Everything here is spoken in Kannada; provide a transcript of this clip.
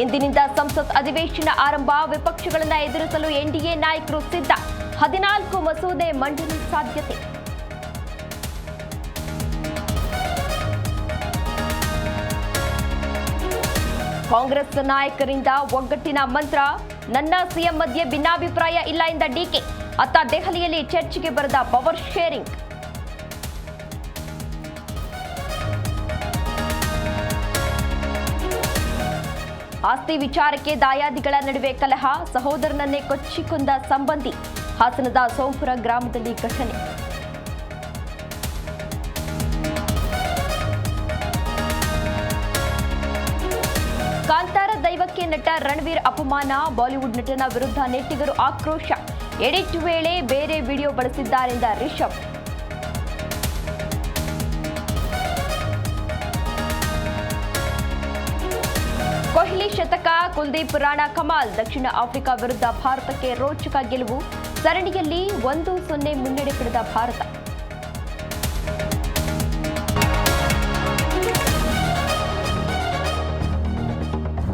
ಇಂದಿನಿಂದ ಸಂಸತ್ ಅಧಿವೇಶನ ಆರಂಭ ವಿಪಕ್ಷಗಳನ್ನು ಎದುರಿಸಲು ಎನ್ಡಿಎ ನಾಯಕರು ಸಿದ್ಧ. ಹದಿನಾಲ್ಕು ಮಸೂದೆ ಮಂಡನೆ ಸಾಧ್ಯತೆ. ಕಾಂಗ್ರೆಸ್ ನಾಯಕರಿಂದ ಒಗ್ಗಟ್ಟಿನ ಮಂತ್ರ, ನನ್ನ ಸಿಎಂ ಮಧ್ಯೆ ಭಿನ್ನಾಭಿಪ್ರಾಯ ಇಲ್ಲ ಎಂದ ಡಿಕೆ ಅತ್ತ ದೆಹಲಿಯಲ್ಲಿ ಚರ್ಚೆಗೆ ಬರೆದ ಪವರ್ ಶೇರಿಂಗ್. ಆಸ್ತಿ ವಿಚಾರಕ್ಕೆ ದಾಯಾದಿಗಳ ನಡುವೆ ಕಲಹ, ಸಹೋದರನನ್ನೇ ಕೊಚ್ಚಿಕೊಂಡ ಸಂಬಂಧಿ ಹಾಸನದ ಸೋಂಪುರ ಗ್ರಾಮದಲ್ಲಿ ಘಟನೆ. ಕಾಂತಾರ ದೈವಕ್ಕೆ ನಟ ರಣವೀರ್ ಅಪಮಾನ, ಬಾಲಿವುಡ್ ನಟನ ವಿರುದ್ಧ ನೆಟ್ಟಿಗರು ಆಕ್ರೋಶ. ಎಡಿಟ್ ವೇಳೆ ಬೇರೆ ವಿಡಿಯೋ ಬಳಸಿದ್ದಾರೆಂದ ರಿಷಬ್. ಶತಕ ಕುಲ್ದೀಪ್ ರಾಣಾ ಕಮಾಲ್ ದಕ್ಷಿಣ ಆಫ್ರಿಕಾ ವಿರುದ್ಧ ಭಾರತಕ್ಕೆ ರೋಚಕ ಗೆಲುವು ಸರಣಿಯಲ್ಲಿ ಒಂದು ಸೊನ್ನೆ ಮುನ್ನಡೆ ಪಡೆದ ಭಾರತ.